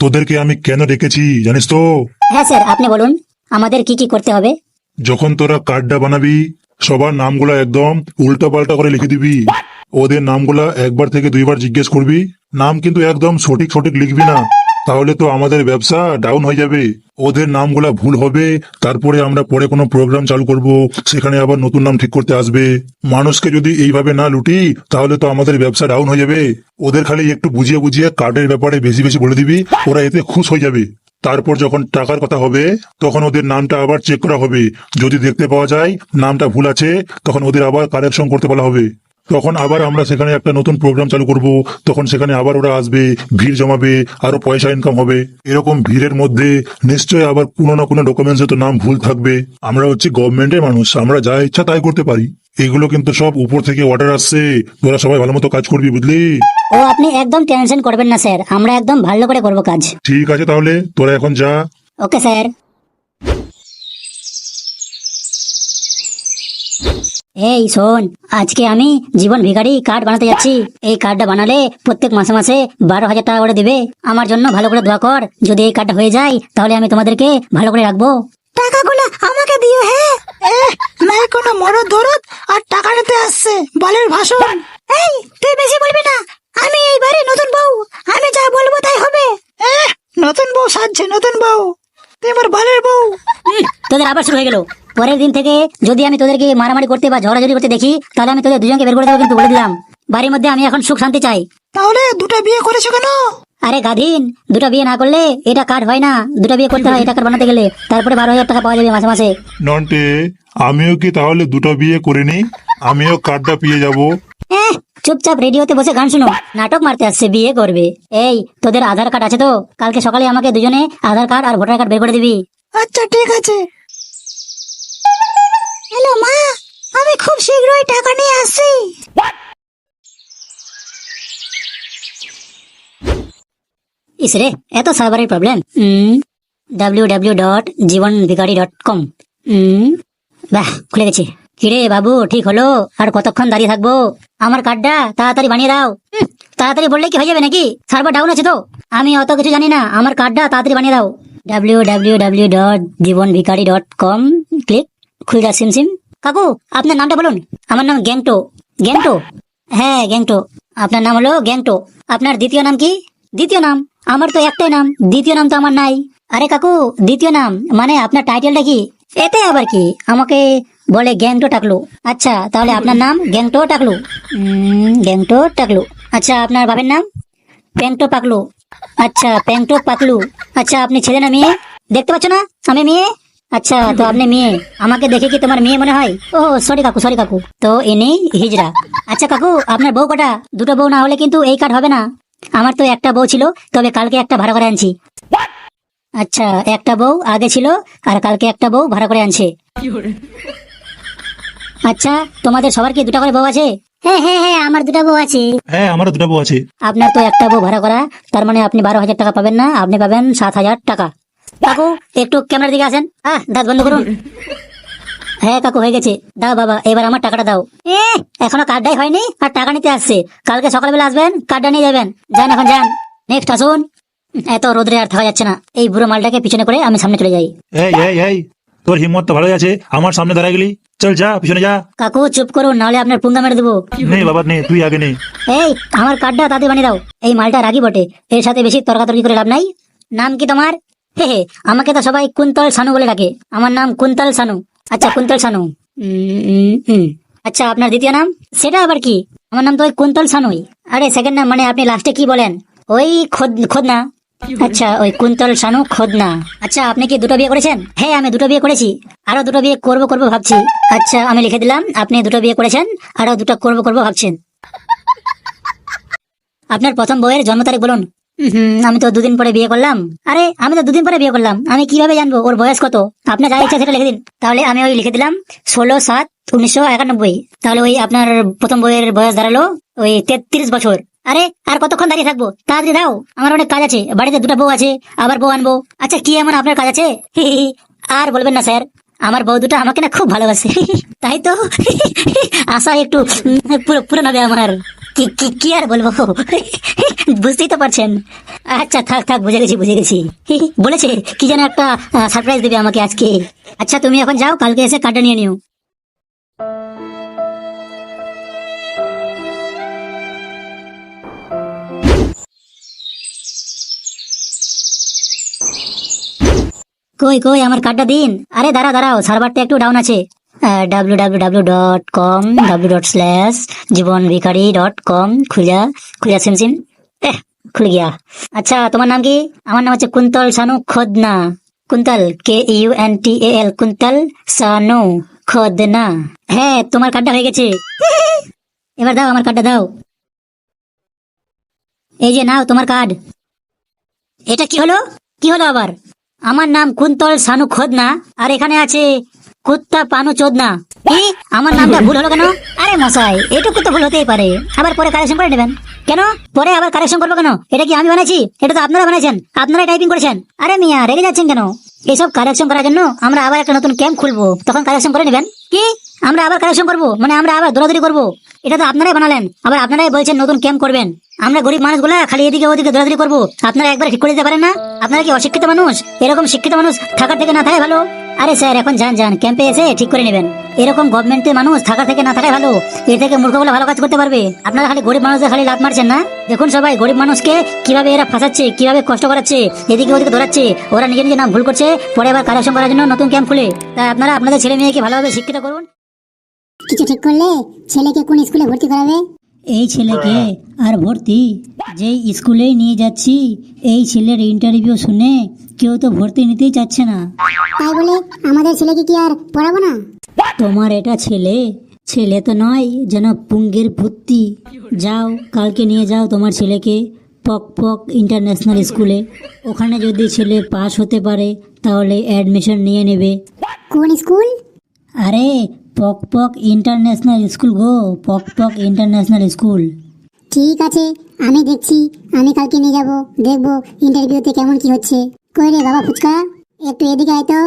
তোদেরকে আমি কেন ডেকেছি জানিস তো? হ্যাঁ স্যার আপনি বলুন আমাদের কি কি করতে হবে? যখন তোরা কার্ডটা বানাবি সবার নামগুলা একদম উল্টা পাল্টা করে লিখে দিবি। ওদের নামগুলা একবার থেকে দুইবার জিজ্ঞেস করবি নাম কিন্তু একদম সঠিক সঠিক লিখবি না। তাহলে তো আমাদের ব্যবসা ডাউন হয়ে যাবে। ওদের নামগুলা ভুল হবে, তারপরে আমরা পরে কোনো প্রোগ্রাম চালু করব, সেখানে আবার নতুন নাম ঠিক করতে আসবে। মানুষকে যদি এইভাবে না লুটি, তাহলে তো আমাদের ব্যবসা ডাউন হয়ে যাবে। ওদের খালি একটু বুঝিয়ে বুঝিয়ে কার্ডের ব্যাপারে বেশি বেশি বলে দিবি, ওরা এতে খুশ হয়ে যাবে। তারপর যখন টাকার কথা হবে, তখন ওদের নামটা আবার চেক করা হবে। যদি দেখতে পাওয়া যায় নামটা ভুল আছে, তখন ওদের আবার কারেকশন করতে বলা হবে। তখন আবার আমরা সেখানে একটা নতুন প্রোগ্রাম চালু করব। তখন সেখানে আবার ওরা আসবে ভিড় জমাবে আরও পয়সা ইনকাম হবে। এরকম ভিড়ের মধ্যে নিশ্চয়ই আবার কোনো না কোনো ডকুমেন্টসে তো নাম ভুল থাকবে। আমরা হচ্ছে গভর্নমেন্টের মানুষ আমরা যা ইচ্ছা তাই করতে পারি। এগুলো কিন্তু সব উপর থেকে অর্ডার আসছে। তোরা সবাই ভালো মতো কাজ করবি বুঝলি? ও আপনি একদম টেনশন করবেন না স্যার। আমরা একদম ভালো করে করব কাজ। ঠিক আছে তাহলে তোরা এখন যা। Okay sir. এই শোন আজকে আমি জীবন ভিখারি কার্ড বানাতে যাচ্ছি। এই কার্ডটা বানালে প্রত্যেক মাসে মাসে বারো হাজার টাকা করে দেবে। আমার জন্য ভালো করে দোয়া কর। যদি এই কার্ডটা হয়ে যায় তাহলে আমি তোমাদেরকে ভালো করে রাখব। টাকাগুলো আমাকে দিও হ্যাঁ? নাই কোনো মরদ ধরত আর টাকা নিতে আসছে। বলের ভাষণ। এই তুই বেশি বলবি না। আমি এইবারে নতুন বউ। আমি যা বলব তাই হবে। নতুন বউ সাজছে নতুন বউ। তুই আমার বালের বউ। তোদের আবার শুরু হয়ে গেল। পরের দিন থেকে যদি আমি তোদেরকে মারামারি করতে বা ঝগড়াঝড়ি করতে দেখি তাহলে আমি তোদের দুজনকে বের করে দেবো কিন্তু বলে দিলাম। বাড়ির মধ্যে আমি এখন সুখ শান্তি চাই। তাহলে দুটো বিয়ে করেছ কেন? আরে গাধীন দুটো বিয়ে না করলে এটা কার্ড হয় না? দুটো বিয়ে করতে হয় এটা কার্ড বানাতে গেলে? তারপরে বারো হাজার টাকা পাওয়া যাবে মাসে মাসে। নন্টে আমিও কি তাহলে দুটো বিয়ে করিনি? আমিও কার্ডটা পেয়ে যাব। এহ, চুপচাপ রেডিওতে বসে গান শুনো। নাটক মারতে আসছে বিয়ে করবে। এই তোদের আধার কার্ড আছে তো? কালকে সকালে আমাকে দুজনে আধার কার্ড আর ভোটার কার্ড বের করে দিবি। আচ্ছা ঠিক আছে। হ্যালো, মা, আমি খুব শীঘ্রই টাকা নিয়ে আসছি। ইসরে এত সার্ভারের problem. W W dot Jibon Vikari dot com বাহ, খুলে গেছে। কিরে বাবু, ঠিক হলো? আর কতক্ষণ দাঁড়িয়ে থাকব? আমার কার্ডটা তাড়াতাড়ি বানিয়ে দাও। তাড়াতাড়ি বললে কি হয়ে যাবে নাকি? সার্ভার ডাউন আছে তো। আমি অত কিছু জানি না। আমার কার্ডটা তাড়াতাড়ি বানিয়ে দাও। W W W dot Jibon Vikari dot com click খুলে যা সিম সিম। কাকু, আপনার নামটা বলুন। আমার নাম গ্যাংটো। গ্যাংটো? হ্যাঁ গ্যাংটো। আপনার নাম হলো গ্যাংটো। আপনার দ্বিতীয় নাম কি? দ্বিতীয় নাম। আমার তো একটাই নাম। দ্বিতীয় নাম তো আমার নাই। আরে কাকু, দ্বিতীয় নাম। মানে আপনার টাইটেলটা কি? এতে আবার কি? আমাকে বলে গ্যাংটো টাকলু। আচ্ছা তাহলে আপনার নাম গ্যাংটো টাকলু। গ্যাংটো টাকলু। আচ্ছা আপনার বাবার নাম? প্যাংটো পাকলু। আচ্ছা প্যাংটো পাকলু। আচ্ছা আপনি ছেলে না মেয়ে? দেখতে পাচ্ছ না? আমি মেয়ে? আচ্ছা তো আপনি মেয়ে। আমাকে দেখে কি তোমার মেয়ে মনে হয়? ও সরি কাকু সরি কাকু। তো ইনি হিজরা আচ্ছা কাকু আপনার বউ কটা? দুটো বউ না হলে কিন্তু এই কার্ড হবে না। আমার তো একটা বউ ছিল তবে কালকে একটা ভাড়া করে আনছি। আচ্ছা একটা বউ আগে ছিল আর কালকে একটা বউ ভাড়া করে আনছে। আচ্ছা তোমাদের সবার কি দুটা করে বউ আছে? হ্যাঁ হ্যাঁ হ্যাঁ আমার দুটা বউ আছে। হ্যাঁ আমারও দুটো বউ আছে। আপনার তো একটা বউ ভাড়া করা তার মানে আপনি বারো হাজার টাকা পাবেন না আপনি পাবেন সাত হাজার টাকা। কাকু একটু ক্যামেরার দিকে আসেন। আহ দাঁত বন্ধ করুন। হ্যাঁ কাকু হয়ে গেছে। দাও বাবা এবার আমার টাকাটা দাও। এ এখনও কার্ডটাই হয়নি আর টাকা নিতে আসছে। কালকে সকালবেলা আসবেন কার্ডটা নিয়ে যাবেন। যান এখন যান। নেক্সট আসুন। এত রোদ্রে আর থাকা যাচ্ছে না। এই বুড়ো মালটাকে পিছনে করে আমি সামনে চলে যাই। এই এই এই তোর হিম্মত তো ভালোই আছে। আমার সামনে দাঁড়ায় গেলি। চল যা পিছনে যা। কাকু চুপ করুন নাহলে আপনার পুঙ্গা মেরে দেবো। নে বাবা নে তুই আগে নে। এই আমার কার্ডটা তাতে বানিয়ে দাও। এই মালটা রাগি বটে। এর সাথে বেশি তর্কাতর্কি করে লাভ নাই। নাম কি তোমার? হে হে, আমাকে তো সবাই কুন্তল সানু বলে ডাকে। আমার নাম কুন্তল সানু। আচ্ছা কুন্তল সানু। আচ্ছা আপনার দ্বিতীয় নাম? সেটা আবার কি? আমার নাম তো ওই কুন্তল সানুই। আরে সেকেন্ড নাম মানে আপনি লাস্টে কি বলেন? ওই খোদ, খোদনা। আচ্ছা ওই কুন্তল সানু খোদনা। আচ্ছা আপনি কি দুটো বিয়ে করেছেন? হ্যাঁ আমি দুটো বিয়ে করেছি। আরও দুটো বিয়ে করব করব ভাবছি। আচ্ছা আমি লিখে দিলাম, আপনি দুটো বিয়ে করেছেন, আরও দুটো করব করব ভাবছেন। আপনার প্রথম বইয়ের জন্ম তারিখ বলুন। আমি তো দুদিন পরে বিয়ে করলাম। আরে, আমি তো দুদিন পরে বিয়ে করলাম। আমি কীভাবে জানব? ওর বয়স কত? আপনার যা ইচ্ছা সেটা লিখে দিন। তাহলে আমি ওই লিখে দিলাম, ষোলো সাত উনিশশো একানব্বই। তাহলে ওই আপনার প্রথম বইয়ের বয়স দাঁড়াল ওই তেত্রিশ বছর। আরে, আর কতক্ষণ দাঁড়িয়ে থাকব? তাড়াতাড়ি দাও, আমার অনেক কাজ আছে। বাড়িতে দুটো বউ আছে, আবার বউ আনব। আচ্ছা কি এমন আপনার কাজ আছে। আর বলবেন না, স্যার। আমার বউ দুটো আমাকে না খুব ভালোবাসে। তাই তো আশা একটু পুরো হবে আমার। কি কি কি আর বলব? বুঝতেই তো পারছেন। আচ্ছা থাক থাক, বুঝে গেছি বুঝে গেছি। বলেছে, কি যেন একটা সারপ্রাইজ দেবে আমাকে আজকে। আচ্ছা তুমি এখন যাও, কালকে এসে কাটা নিয়ে নিও। কই কই, আমার কার্ডটা দিন। আরে দাঁড়া দাঁড়াও, সার্ভারটা একটু ডাউন আছে। W W W dot com W dot slash Jibon Vikari dot com খুলে খুলে সিম সিম খুলে গিয়া। আচ্ছা তোমার নাম কি? আমার নাম হচ্ছে Kuntal Sanu Khodna. Kuntal K U N T A L Kuntal Sanu Khodna. হ্যাঁ তোমার কার্ডটা হয়ে গেছে। এবার দাও, আমার কার্ডটা দাও। এই যে, নাও, তোমার কার্ড এটা কি হলো? কি হলো আবার? আমার নাম কুন্তল সানু খোদনা, আর এখানে আছে কুত্তা পানু চোদনা। আমার নামটা ভুল হলো কেন? আরে মশাই, এটুকু তো ভুল হতেই পারে। আবার পরে কারেকশন করে নেবেন। কেন? পরে আবার কারেকশন করব কেন? এটা কি আমি বানাইছি? এটা তো আপনারা বানাইছেন। আপনারা টাইপিং করেছেন। আরে মিয়া, রেগে যাচ্ছেন কেন? এসব কারেকশন করার জন্য আমরা আবার একটা নতুন ক্যাম্প খুলবো। তখন কারেকশন করে নেবেন। কি? আমরা আবার কারেকশন করব? মানে আমরা আবার দৌড়াদৌড়ি করব? এটা তো আপনারাই বানালেন। আবার আপনারাই বলছেন নতুন ক্যাম্প করবেন। আমরা গরিব মানুষগুলা খালি এদিকে ওদিকে দৌড়াদৌড়ি করব। আপনারা একবার ঠিক করে দিতে পারেন না? আপনারা কি অশিক্ষিত মানুষ? এরকম শিক্ষিত মানুষ থাকার থেকে না থাকাই ভালো। আরে স্যার, এখন যান যান। ক্যাম্পে এসে ঠিক করে নেবেন। এরকম গভর্নমেন্টের মানুষ থাকা থেকে না থাকাই ভালো। এ থেকে মূর্খগুলো ভালো কাজ করতে পারবে। আপনারা খালি গরিব মানুষদের খালি লাভ মারছেন না? দেখুন সবাই, গরিব মানুষকে কীভাবে এরা ফাঁসাচ্ছে, কীভাবে কষ্ট করাচ্ছে, এদিকে ওদিকে ধরাচ্ছে ওরা নিজে নিজে নাম ভুল করছে, পরে আবার কালেকশন করার জন্য নতুন ক্যাম্প খুলে। তাই আপনারা আপনাদের ছেলে মেয়েকে ভালোভাবে শিক্ষিত করুন। কিছু ঠিক করলে ছেলেকে কোন স্কুলে ভর্তি করাবে? এই ছেলেকে আর ভর্তি যেই স্কুলেই নিয়ে যাচ্ছি এই ছেলের ইন্টারভিউ শুনে কেউ তো ভর্তি নিতেই চাচ্ছে না। তাই বলে আমাদের ছেলেকে কি আর পড়াবো না? তোমার এটা ছেলে ছেলে তো নয় যেন পুঙ্গের ভর্তি। যাও কালকে নিয়ে যাও তোমার ছেলেকে পক পক ইন্টারন্যাশনাল স্কুলে। ওখানে যদি ছেলে পাস হতে পারে তাহলে অ্যাডমিশন নিয়ে নেবে। কোন স্কুল? আরে পক পক ইন্টারন্যাশনাল স্কুল গো, পক পক ইন্টারন্যাশনাল স্কুল। ঠিক আছে, আমি দেখছি, আমি কালকে নিয়ে যাব, দেখব ইন্টারভিউতে কেমন কি হচ্ছে। কই রে বাবা ফুচকা? একটু এদিকে আয় তো।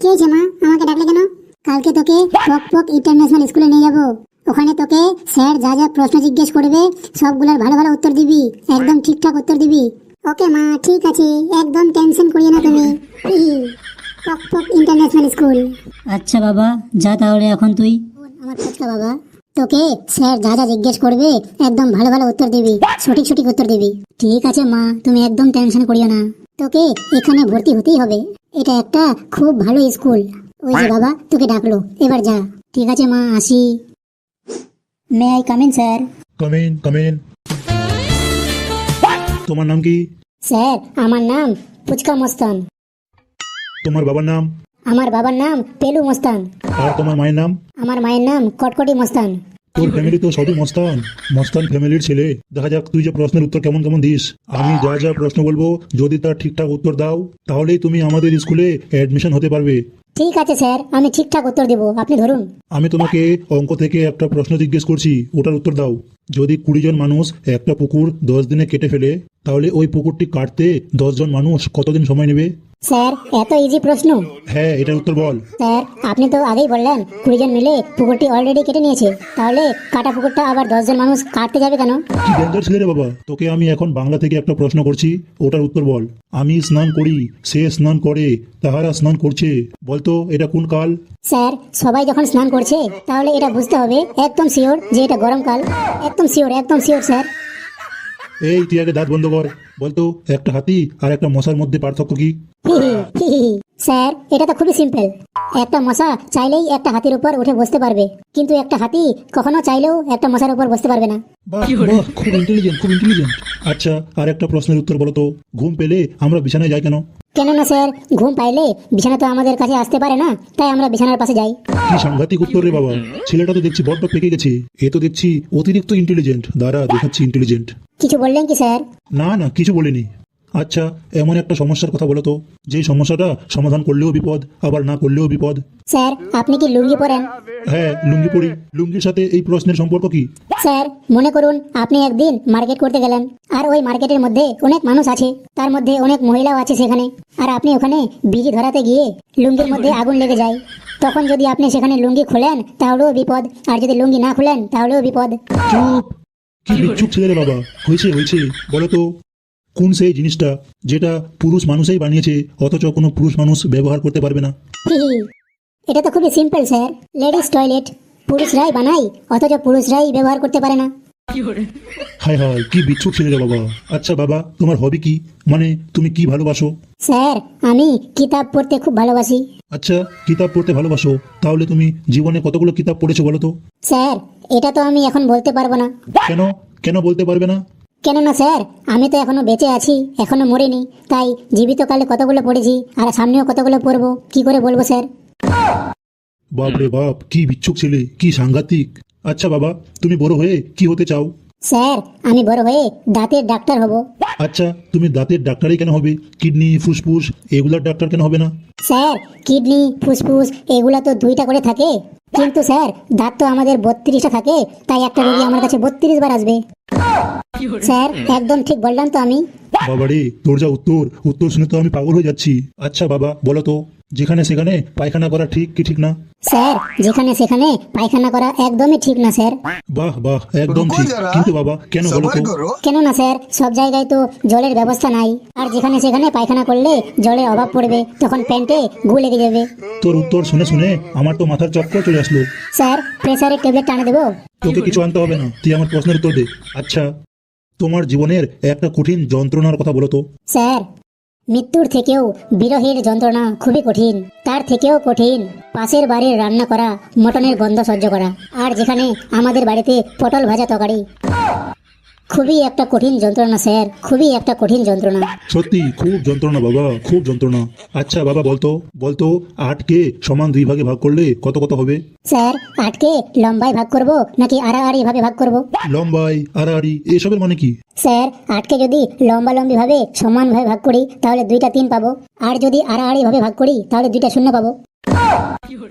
কি হয়েছে মা? আমাকে ডাকলে কেন? কালকে তোকে পক পক ইন্টারন্যাশনাল স্কুলে নিয়ে যাব। ওখানে তোকে স্যার যা যা প্রশ্ন জিজ্ঞেস করবে, সবগুলোর ভালো ভালো উত্তর দিবি। একদম ঠিকঠাক উত্তর দিবি। ওকে মা, ঠিক আছে, একদম টেনশন করিও না তুমি। পক ইন্টারন্যাশনাল স্কুল আচ্ছা বাবা যা তাহলে এখন তুই। আমার ফুচকা বাবা তোকে স্যার যা যা জিজ্ঞেস করবে একদম ভালো ভালো উত্তর দিবি সঠিক সঠিক উত্তর দিবি। ঠিক আছে মা তুমি একদম টেনশন করিও না। তোকে এখানে ভর্তি হতেই হবে। এটা একটা খুব ভালো স্কুল ওই যে বাবা তোকে ডাকলো। এবার যা। ঠিক আছে মা আসি। May I come in sir come in come in তোমার নাম কি? স্যার আমার নাম ফুচকা মস্তান। তোমার বাবার নাম? আমার বাবার নাম পেলু মস্তান। আর তোমার মায়ের নাম? আমার মায়ের নাম কটকটি মস্তান। তোর ফ্যামিলি তো সবই মস্তান। মস্তান ফ্যামিলির ছেলে। দেখা যাক তুই যে প্রশ্নের উত্তর কেমন কেমন দিস। আমি যা যা প্রশ্ন বলব যদি তার ঠিকঠাক উত্তর দাও তাহলেই তুমি আমাদের স্কুলে অ্যাডমিশন হতে পারবে। ঠিক আছে স্যার। আমি ঠিকঠাক উত্তর দেবো। আপনি ধরুন। আমি তোমাকে অঙ্ক থেকে একটা প্রশ্ন জিজ্ঞেস করছি। ওটার উত্তর দাও। যদি কুড়ি জন মানুষ একটা পুকুর দশ দিনে কেটে ফেলে তাহলে ওই পুকুরটি কাটতে দশ জন মানুষ কতদিন সময় নেবে? স্যার এত ইজি প্রশ্ন। হ্যাঁ এটার উত্তর বল। স্যার আপনি তো আগেই বললেন কুড়ি জন মিলে পুকুরটি অলরেডি কেটে নিয়েছে। তাহলে কাটা পুকুরটা আবার দশজন মানুষ কাটতে যাবে কেন? কি ডেঞ্জার ছেলে রে বাবা তোকে আমি এখন বাংলা থেকে একটা প্রশ্ন করছি ওটার উত্তর বল। আমি স্নান করি সে স্নান করে তাহারা স্নান করছে। বলতো এটা কোন কাল? স্যার সবাই যখন স্নান করছে তাহলে এটা বুঝতে হবে একদম শিওর যে এটা গরমকাল একদম শিওর একদম শিওর স্যার। এই তুই আগে দাঁত বন্ধ কর। বলতো একটা হাতি আর একটা মশার মধ্যে পার্থক্য কি। স্যার এটা তো খুবই সিম্পল একটা মশা চাইলেই একটা হাতির উপর উঠে বসতে পারবে কিন্তু একটা হাতি কখনো চাইলেও একটা মশার উপর বসতে পারবে না। খুব ইন্টেলিজেন্ট খুব ইন্টেলিজেন্ট আচ্ছা আর একটা প্রশ্নের উত্তর বলো তো। ঘুম পেলে আমরা বিছানায় যাই কেন? কেননা স্যার ঘুম পাইলে বিছানা তো আমাদের কাছে আসতে পারে না তাই আমরা বিছানার পাশে যাই। কি সাংঘাতিক উত্তর রে বাবা। ছেলেটা তো দেখছি বড্ড পেকে গেছে। এ তো দেখছি অতিরিক্ত ইন্টেলিজেন্ট দাঁড়া দেখাচ্ছি ইন্টেলিজেন্ট কিছু বললেন কি স্যার? না না কিছু বলিনি। আচ্ছা এমন একটা সমস্যার কথা বলো তো। যেই সমস্যাটা সমাধান করলেও বিপদ আবার না করলেও বিপদ। স্যার আপনি কি লুঙ্গি পরেন? হ্যাঁ লুঙ্গি পরি। লুঙ্গির সাথে এই প্রশ্নের সম্পর্ক কি? স্যার মনে করুন আপনি একদিন মার্কেট করতে গেলেন আর ওই মার্কেটের মধ্যে অনেক মানুষ আছে। তার মধ্যে অনেক মহিলাও আছে সেখানে। আর আপনি ওখানে বিড়ি ধরাতে গিয়ে লুঙ্গির মধ্যে আগুন লেগে যায়। তখন যদি আপনি সেখানে লুঙ্গি খোলেন তাহলেও বিপদ। আর যদি লুঙ্গি না খুলেন তাহলেও বিপদ। চুপ! কি বিচ্ছুক ছেলে বাবা। হয়েছে হয়েছে। বলো তো। কোন সেই জিনিসটা যেটা পুরুষ মানুষই বানিয়েছে? অথচ কোনো পুরুষ মানুষ ব্যবহার করতে পারবে না। এটা তো খুবই সিম্পল স্যার লেডিস টয়লেট পুরুষরাই বানাই অথচ পুরুষরাই ব্যবহার করতে পারে না। হায় হায় কি বিচ্ছুক ছেলে রে বাবা। আচ্ছা বাবা তোমার হবি কি? মানে তুমি কি ভালোবাসো? স্যার আমি কিতাব পড়তে খুব ভালোবাসি। আচ্ছা কিতাব পড়তে ভালোবাসো। তাহলে তুমি জীবনে কতগুলো কিতাব পড়েছো বলো তো? স্যার এটা তো আমি এখন বলতে পারব না। কেন? কেন বলতে পারবে না? কেননা স্যার আমি তো এখনও বেঁচে আছি এখনও মরিনি তাই জীবিত কালে কতগুলো পড়েছি আর সামনেও কতগুলো পড়ব কি করে বলব স্যার? বাপ রে বাপ কি বিচ্ছুক ছেলে কি সাংঘাতিক। আচ্ছা বাবা তুমি বড় হয়ে কি হতে চাও? স্যার আমি বড় হয়ে দাঁতের ডাক্তার হব। আচ্ছা তুমি দাঁতের ডাক্তারই কেন হবে? কিডনি ফুসফুস এগুলার ডাক্তার কেন হবে না? স্যার কিডনি ফুসফুস এগুলা তো দুইটা করে থাকে। কিন্তু স্যার দাঁত তো আমাদের বত্রিশটা থাকে তাই একটা রোগী আমার কাছে বত্রিশ বার আসবে। স্যার, একদম ঠিক বললাম তো আমি। বাবারে তোর যা উত্তর। উত্তর শুনে তো আমি পাগল হয়ে যাচ্ছি। আচ্ছা বাবা, বলো তো। যেখানে সেখানে পায়খানা করা ঠিক কি ঠিক না? স্যার যেখানে সেখানে পায়খানা করা একদমই ঠিক না স্যার। বাহ বাহ একদম ঠিক। কিন্তু বাবা কেন বলো তো? কেন না স্যার? সব জায়গায় তো জলের ব্যবস্থা নাই। আর যেখানে সেখানে পায়খানা করলে জলের অভাব পড়বে তখন প্যান্টে গু লেগে যাবে। তোর উত্তর শুনে শুনে আমার তো মাথার চক্কর চলে আসলো। স্যার প্রেসারে ট্যাবলেট টানে দেবো? তোকে কিছু আনতে হবে না তুই আমার প্রশ্নের উত্তর দে। আচ্ছা তোমার জীবনের একটা কঠিন যন্ত্রণার কথা বলো তো। স্যার মৃত্যুর থেকেও বিরহের যন্ত্রণা খুবই কঠিন। তার থেকেও কঠিন। পাশের বাড়ির রান্না করা, মটনের গন্ধ সহ্য করা। আর যেখানে আমাদের বাড়িতে পটল ভাজা তরকারি। খুবই একটা কঠিন যন্ত্রণা স্যার। খুবই একটা কঠিন যন্ত্রণা। সত্যি খুব যন্ত্রণা বাবা খুব যন্ত্রণা। আচ্ছা বাবা বলতো বলতো আটকে সমান দুই ভাগে ভাগ করলে কত কত হবে? স্যার আটকে লম্বায় ভাগ করব নাকি আড়াআড়ি ভাবে ভাগ করব? লম্বাই আড়াআড়ি এসবের মানে কি? স্যার আটকে যদি লম্বা লম্বি ভাবে সমান ভাবে ভাগ করি তাহলে দুইটা তিন পাবো। আর যদি আড়াআড়ি ভাবে ভাগ করি তাহলে দুইটা শূন্য পাবো।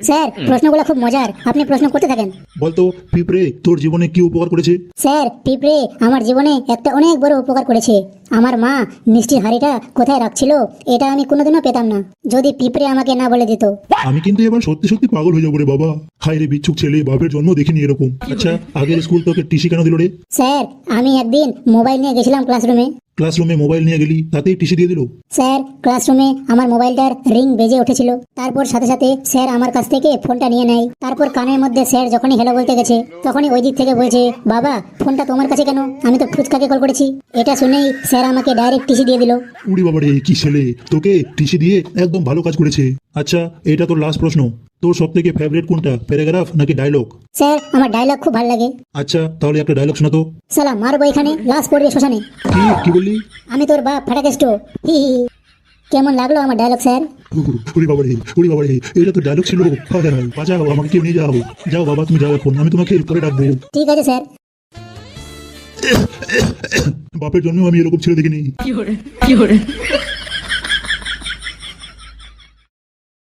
স্যার প্রশ্নগুলো খুব মজার। আপনি প্রশ্ন করতে থাকেন। বলতো পিঁপড়ে তোর জীবনে কি উপকার করেছে? স্যার পিঁপড়ে আমার জীবনে একটা অনেক বড় উপকার করেছে। আমার মা মিষ্টির হাড়িটা কোথায় রাখছিল এটা আমি কোনোদিনও পেতাম না। যদি পিঁপড়ে আমাকে না বলে দিত। আমি কিন্তু এবার সত্যি সত্যি পাগল হয়ে যাব রে বাবা। হাই রে বিচ্ছুক ছেলে বাপের জন্ম দেখিনি এরকম। আচ্ছা আগের স্কুল তোকে টিসি কেন দিল রে? স্যার আমি একদিন মোবাইল নিয়ে গেছিলাম ক্লাসরুমে ক্লাসরুমে মোবাইল নিয়ে গেলি তাতেই টিসি দিয়ে দিল। স্যার ক্লাসরুমে আমার মোবাইলটার রিং বেজে উঠেছিল। তারপর সাথে সাথে স্যার আমার কাছ থেকে ফোনটা নিয়ে নেয়। তারপর কানের মধ্যে স্যার যখনই হ্যালো বলতে গেছে তখনই ওই দিক থেকে বলছে বাবা ফোনটা তোমার কাছে কেন? আমি তো ফুচকাকে কল করেছি। এটা শুনেই স্যার আমাকে ডাইরেক্ট টিসি দিয়ে দিল। উড়ি বাবা রে কি ছেলে? তোকে টিসি দিয়ে একদম ভালো কাজ করেছে। আচ্ছা এটা তোর লাস্ট প্রশ্ন। তোর সব থেকে ফেভারিট কোনটা প্যারাগ্রাফ নাকি ডায়লগ স্যার আমার ডায়লগ খুব ভালো লাগে আচ্ছা তাহলে একটা ডায়লগ শোনা তো। সালা মারবো এখানে লাশ পড়বে শ্মশানে। কি কি বললি? আমি তোর বাপ ফাটাকেষ্ট হি হি। কেমন লাগল আমার ডায়লগ স্যার? উড়ি বাবা রে উড়ি বাবা রে এটা তো ডায়লগ ছিল। বাঁচাও আমাকে কেউ নিয়ে যাও। যাও বাবা তুমি যাও এখন আমি তোমাকে পরে ডাকবো। ঠিক আছে স্যার। বাপের জন্য আমি এরকম ছেলে দেখিনি। কি হরে কি Fiore,